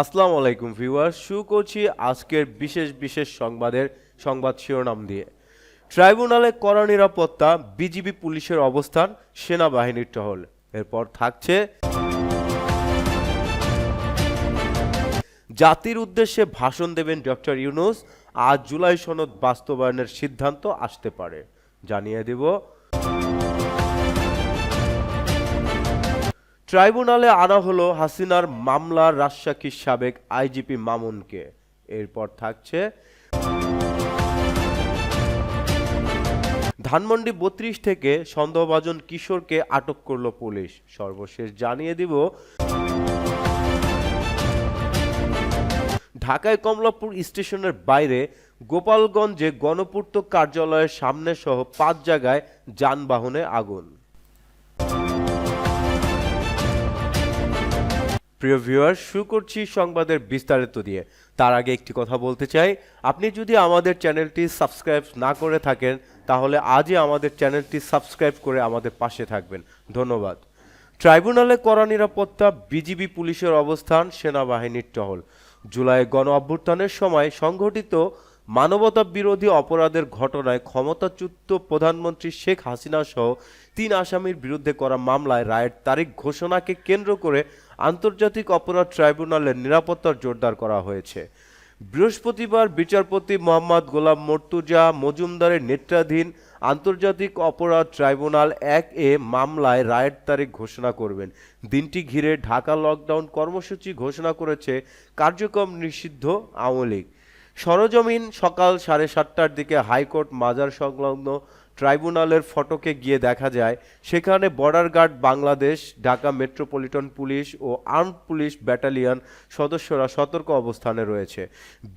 আসসালামু আলাইকুম ভিউয়ার শুরু করছি আজকের বিশেষ বিশেষ সংবাদের সংবাদ শিরোনাম দিয়ে। ট্রাইব্যুনালে কড়া নিরাপত্তা, বিজিবি পুলিশের অবস্থান, সেনাবাহিনীর টহল। এরপর থাকছে জাতির উদ্দেশ্যে ভাষণ দেবেন ডক্টর ইউনুস। আজ জুলাই সনদ বাস্তবায়নের সিদ্ধান্ত আসতে পারে। জানিয়ে দেব ট্রাইব্যুনালে আনা হলো হাসিনার মামলার রাজশাকীর সাবেক আইজিপি মামুনকে। এরপর থাকছে ধানমন্ডি বত্রিশ থেকে সন্দেহভাজন কিশোরকে আটক করল পুলিশ। সর্বশেষ জানিয়ে দিব, ঢাকায় কমলাপুর স্টেশনের বাইরে গোপালগঞ্জে গণপূর্ত কার্যালয়ের সামনে সহ পাঁচ জায়গায় যানবাহনে আগুন। প্রিয় ভিউয়ার শুরু করছি সংবাদের বিস্তারিত দিয়ে। তার আগে একটি কথা বলতে চাই। আপনি যদি আমাদের চ্যানেলটি সাবস্ক্রাইব না করে থাকেন, তাহলে আজই আমাদের চ্যানেলটি সাবস্ক্রাইব করে আমাদের পাশে থাকবেন। ধন্যবাদ। ট্রাইব্যুনালে কড়া নিরাপত্তা, বিজিবি পুলিশের অবস্থান, সেনাবাহিনীর টহল। জুলাই গণ অভ্যুত্থানের সময় সংঘটিত মানবতা বিরোধী অপরাধের ঘটনায় ক্ষমতাচ্যুত প্রধানমন্ত্রী শেখ হাসিনা সহ তিন আসামির বিরুদ্ধে করা মামলায় রায়ের তারিখ ঘোষণাকে কেন্দ্র করে আন্তর্জাতিক অপরাধ ট্রাইব্যুনালের নিরাপত্তা জোরদার করা হয়েছে। বৃহস্পতিবার বিচারপতি মোহাম্মদ গোলাম মর্তুজা মজুমদারের নেতৃত্বাধীন আন্তর্জাতিক অপরাধ ট্রাইব্যুনাল এক এ মামলায় রায়ের তারিখ ঘোষণা করবেন। দিনটি ঘিরে ঢাকা লকডাউন কর্মসূচি ঘোষণা করেছে কার্যক্রম নিষিদ্ধ আওয়ামী লীগ। সরজমিন সকাল সাড়ে সাতটার দিকে হাইকোর্ট মাজার সংলগ্ন ট্রাইব্যুনালের ফটকে গিয়ে দেখা যায়, সেখানে border guard Bangladesh, Dhaka metropolitan police ও আর্ম পুলিশ ব্যাটালিয়ন সদস্যরা সতর্ক অবস্থানে রয়েছে।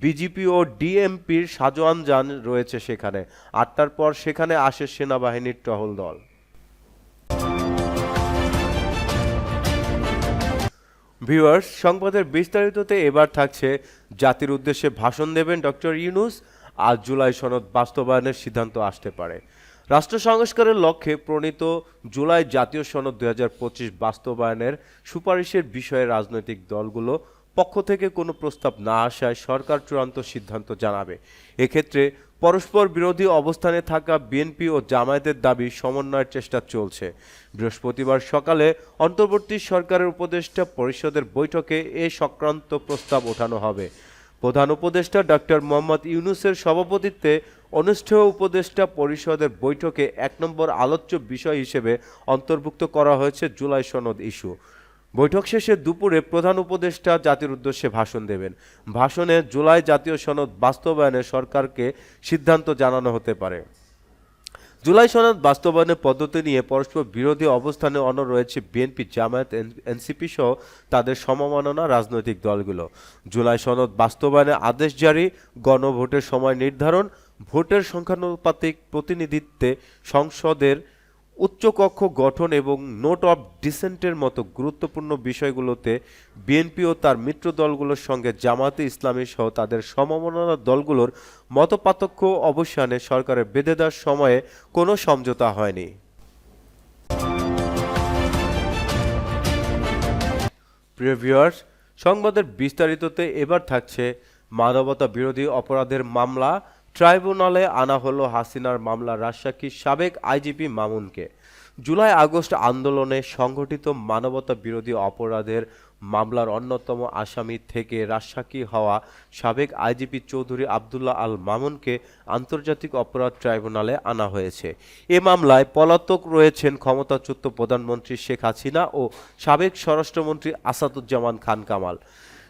বিজিপি ও ডিএমপির সাজোয়ান যান রয়েছে সেখানে। আটটার পর সেখানে আসে সেনাবাহিনীর টহল দল। ভিউয়ার্স, সংবাদের বিস্তারিততে এবার থাকছে জাতির উদ্দেশ্যে ভাষণ দেবেন ডক্টর ইউনুস। আজ জুলাই সনদ বাস্তবায়নের সিদ্ধান্ত আসতে পারে। রাষ্ট্র সংস্কারের লক্ষ্যে প্রণীত জুলাই জাতীয় সনদ দু হাজার পঁচিশ বাস্তবায়নের সুপারিশের বিষয়ে রাজনৈতিক দলগুলো পক্ষ থেকে কোনো প্রস্তাব না আসায় সরকার চূড়ান্ত সিদ্ধান্ত জানাবে। এক্ষেত্রে পরস্পর বিরোধী অবস্থানে থাকা বিএনপি ও জামায়াতের দাবি সমন্বয়ের চেষ্টা চলছে। বৃহস্পতিবার সকালে অন্তর্বর্তী সরকারের উপদেষ্টা পরিষদের বৈঠকে এ সংক্রান্ত প্রস্তাব ওঠানো হবে। প্রধান উপদেষ্টা ডক্টর মোহাম্মদ ইউনুসের সভাপতিত্বে অনুষ্ঠেয় উপদেষ্টা পরিষদের বৈঠকে এক নম্বর আলোচ্য বিষয় হিসেবে অন্তর্ভুক্ত করা হয়েছে জুলাই সনদ ইস্যু। বৈঠক শেষে দুপুরে প্রধান উপদেষ্টা জাতির উদ্দেশ্যে ভাষণ দেবেন। ভাষণে জুলাই জাতীয় সনদ বাস্তবায়নে সরকারকে সিদ্ধান্ত জানানো হতে পারে। জুলাই সনদ বাস্তবায়নের পদ্ধতি নিয়ে পরস্পর বিরোধী অবস্থানে অনর রয়েছে বিএনপি জামায়াত এনসিপি সহ তাদের সমমাননা রাজনৈতিক দলগুলো। জুলাই সনদ বাস্তবায়নে আদেশ জারি, গণভোটের সময় নির্ধারণ, ভোটের সংখ্যানুপাতিক প্রতিনিধিত্বে সংসদের উচ্চকক্ষ গঠন এবং নোট অফ ডিসেন্টের মতো গুরুত্বপূর্ণ বিষয়গুলোতে বিএনপি ও তার মিত্র দলগুলোর সঙ্গে জামাতে ইসলামী সহ তাদের সমমনা দলগুলোর মতপার্থক্য অবসানে সরকারের বেঁধে দেওয়ার সময়ে কোনো সমঝোতা হয়নি। সংবাদের বিস্তারিততে এবার থাকছে মানবতা বিরোধী অপরাধের মামলা ট্রাইব্যুনালে আনা হলো হাসিনার মামলা রাজশাকীর সাবেক আইজিপি মামুনকে। জুলাই আগস্ট আন্দোলনে সংগঠিত মানবতা বিরোধী অপরাধের মামলার অন্যতম আসামি থেকে রাজশাকী হওয়া সাবেক আইজিপি চৌধুরী আবদুল্লাহ আল মামুনকে আন্তর্জাতিক অপরাধ ট্রাইব্যুনালে আনা হয়েছে। এ মামলায় পলাতক রয়েছেন ক্ষমতাচ্যুত প্রধানমন্ত্রী শেখ হাসিনা ও সাবেক স্বরাষ্ট্রমন্ত্রী আসাদুজ্জামান খান কামাল।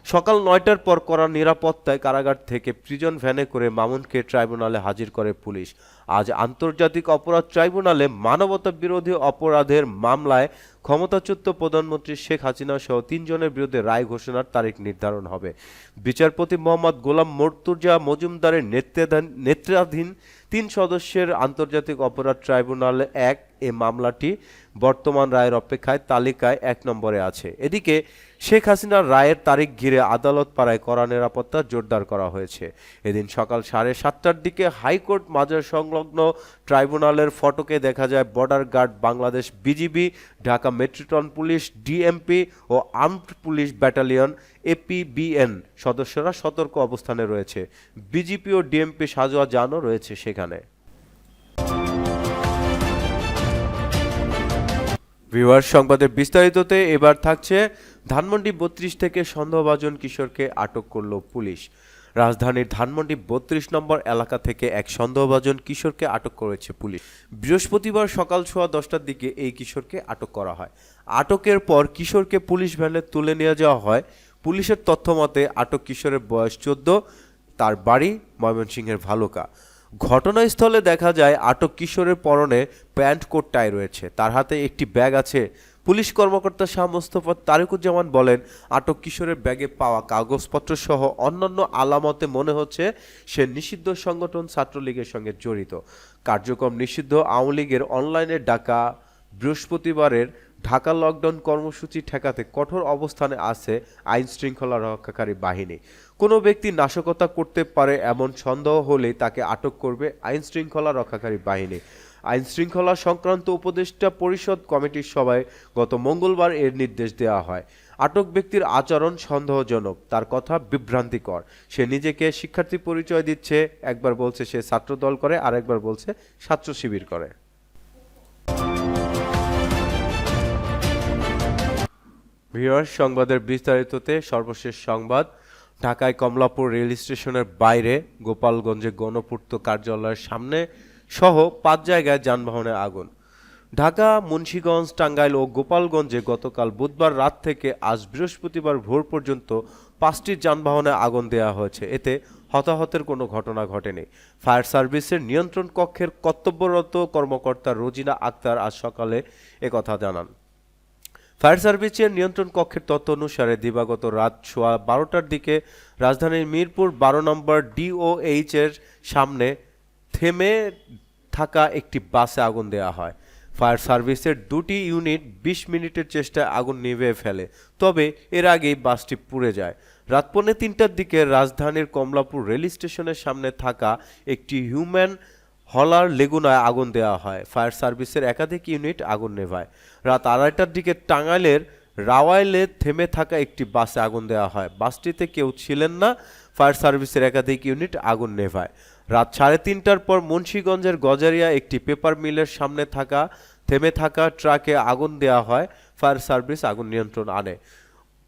সকাল নয়টার পর করা নিরাপত্তায় কারাগার থেকে প্রিজন ভ্যানে করে মামুনকে ট্রাইব্যুনালে হাজির করে পুলিশ। আজ আন্তর্জাতিক অপরাধ ট্রাইব্যুনালে মানবতা বিরোধী অপরাধের মামলায় ক্ষমতাচ্যুত প্রধানমন্ত্রী শেখ হাসিনা সহ তিনজনের বিরুদ্ধে রায় ঘোষণার তারিখ নির্ধারণ হবে। বিচারপতি মোহাম্মদ গোলাম মর্তুজা মজুমদারের নেতৃত্বাধীন তিন সদস্যের আন্তর্জাতিক অপরাধ ট্রাইব্যুনাল এক এ মামলাটি বর্তমান রায়ের অপেক্ষায় তালিকায় এক নম্বরে আছে। এদিকে শেখ হাসিনার রায়ের তারিখ ঘিরে আদালত পাড়ায় কড়া নিরাপত্তা জোরদার করা হয়েছে। এদিন সকাল সাড়ে সাতটার দিকে হাইকোর্ট মাজার সংলগ্ন ট্রাইব্যুনালের ফটকে দেখা যায় border guard Bangladesh BGB Dhaka metropolitan police DMP ও আর্মড পুলিশ ব্যাটালিয়ন এপিবিএন সদস্যরা সতর্ক অবস্থানে রয়েছে। বিজিপি ও ডিএমপি সাজোয়া যানও রয়েছে সেখানে। ভিউয়ার সংবাদের বিস্তারিততে এবার থাকছে ধানমন্ডি বত্রিশ থেকে সন্দেহভাজন কিশোরকে আটক করল পুলিশ। রাজধানীর ধানমন্ডি বত্রিশ নম্বর এলাকা থেকে এক সন্দেহভাজন কিশোরকে আটক করেছে পুলিশ। বৃহস্পতিবার সকাল সোয়া দশটার দিকে এই কিশোরকে আটক করা হয়। আটকের পর কিশোরকে পুলিশ ভ্যানে তুলে নিয়ে যাওয়া হয়। পুলিশের তথ্য মতে, আটক কিশোরের বয়স চোদ্দ, তার বাড়ি ময়মনসিংহের ভালুকা। ঘটনাস্থলে দেখা যায়, আটক কিশোরের পরনে প্যান্ট কোট, টাই রয়েছে। তার হাতে একটি ব্যাগ আছে। পুলিশ কর্মকর্তা শাহ মোস্তফা তারিকুজ্জামান বলেন, আটক কিশোরের ব্যাগে পাওয়া কাগজপত্র সহ অন্যান্য আলামতে মনে হচ্ছে সে নিষিদ্ধ সংগঠন ছাত্রলীগের সঙ্গে জড়িত। কার্যক্রম নিষিদ্ধ আওয়ামী লীগের অনলাইনে ডাকা বৃহস্পতিবারের ঢাকা লকডাউন কর্মসূচি ঠেকাতে কঠোর অবস্থানে আছে আইন শৃঙ্খলা রক্ষাকারী বাহিনী। কোনো ব্যক্তি নাশকতা করতে পারে এমন সন্দেহ হলেই তাকে আটক করবে আইন শৃঙ্খলা রক্ষাকারী বাহিনী। আইন শৃঙ্খলা সংক্রান্ত উপদেষ্টা পরিষদ কমিটির সভায় গত মঙ্গলবার এর নির্দেশ দেওয়া হয়। আটক ব্যক্তির আচরণ সন্দেহজনক, তার কথা বিভ্রান্তিকর। সে নিজেকে শিক্ষার্থী পরিচয় দিচ্ছে, একবার বলছে সে ছাত্রদল করে আর একবার বলছে ছাত্র শিবির করে। ভিউয়ার সংবাদের বিস্তারিততে সর্বশেষ সংবাদ। ঢাকায় কমলাপুর রেল স্টেশনের বাইরে গোপালগঞ্জে গণপূর্ত কার্যালয়ের সামনে সহ পাঁচ জায়গায় যানবাহনে আগুন। ঢাকা, মুন্সীগঞ্জ, টাঙ্গাইল ও গোপালগঞ্জে গতকাল বুধবার রাত থেকে আজ বৃহস্পতিবার ভোর পর্যন্ত পাঁচটি যানবাহনে আগুন দেওয়া হয়েছে। এতে হতাহতের কোনো ঘটনা ঘটেনি। ফায়ার সার্ভিসের নিয়ন্ত্রণ কক্ষের কর্তব্যরত কর্মকর্তা রোজিনা আক্তার আজ সকালে একথা জানান। ফায়ার সার্ভিসের নিয়ন্ত্রণ কক্ষের তথ্য অনুসারে দিবাগত রাত সোয়া বারোটার দিকে রাজধানীর মিরপুর বারো নম্বর ডিওএইচ এর সামনে থেমে থাকা একটি বাসে আগুন দেওয়া হয়। ফায়ার সার্ভিসের দুটি ইউনিট বিশ মিনিটের চেষ্টায় আগুন নিভিয়ে ফেলে, তবে এর আগেই বাসটি পুড়ে যায়। রাত পৌনে তিনটার দিকে রাজধানীর কমলাপুর রেল স্টেশনের সামনে থাকা একটি হিউম্যান হলার লেগুনায় আগুন দেওয়া হয়। ফায়ার সার্ভিসের একাধিক ইউনিট আগুন নেভায়। রাত আড়াইটার দিকে টাঙ্গাইলের রাওয়াইলে থেমে থাকা একটি বাসে আগুন দেওয়া হয়। বাসটিতে কেউ ছিলেন না ফায়ার সার্ভিসের একাধিক ইউনিট আগুন নেভায়। রাত সাড়ে তিনটার পর মুন্সীগঞ্জের গজারিয়া একটি পেপার মিলের সামনে থাকা, থেমে থাকা ট্রাকে আগুন দেওয়া হয়, ফায়ার সার্ভিস আগুন নিয়ন্ত্রণ আনে।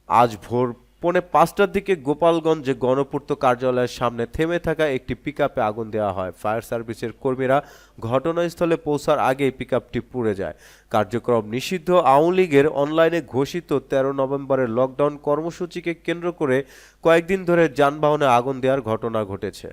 আজ ভোর পৌনে পাঁচটার দিকে গোপালগঞ্জে গণপূর্ত কার্যালয়ের সামনে থেমে থাকা একটি পিক আগুন দেওয়া হয়। ফায়ার সার্ভিসের কর্মীরা ঘটনাস্থলে পৌঁছার আগেই পিকআপটি পুড়ে যায়। কার্যক্রম নিষিদ্ধ। আওয়ামী লীগের অনলাইনে ঘোষিত তেরো নভেম্বরের লকডাউন কর্মসূচিকে কেন্দ্র করে কয়েকদিন ধরে যানবাহনে আগুন দেওয়ার ঘটনা ঘটেছে।